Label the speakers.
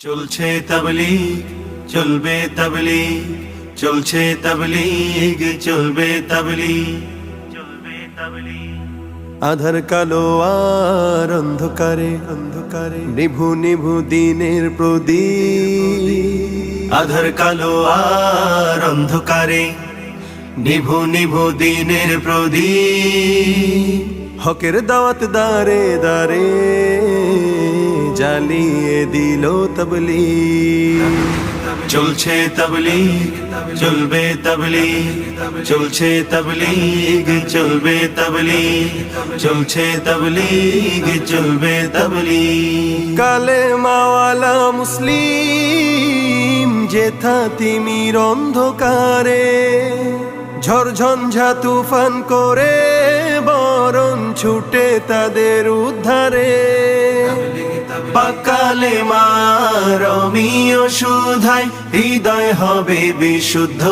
Speaker 1: চলছে তাবলিগ, চলবে তাবলিগ, চলছে তাবলিগ, চলবে তাবলিগ চলবে তাবলিগ। আধার কালো আর অন্ধকারে অন্ধকারে, নিভু নিভু দিনের প্রদীপ। আধার কালো আর অন্ধকারে, নিভু নিভু দিনের প্রদীপ। হকের দাওয়াত দারে দারে জ্বালিয়ে দিল তবলি চলছে তবলি চলবে তবলিগ, চলছে তবলিগ, চলবে তবলিগ, চলছে তবলিগ, চলবে তবলিগ। কালে মাওয়ালা মুসলিম যেথা তিমির অন্ধকারে ঝড়ঝঞ্ঝা তুফান করে বরণ ছুটে তাদের উদ্ধারে। পাকালে মারমীয় সুধায় হৃদয় হবে বিশুদ্ধ।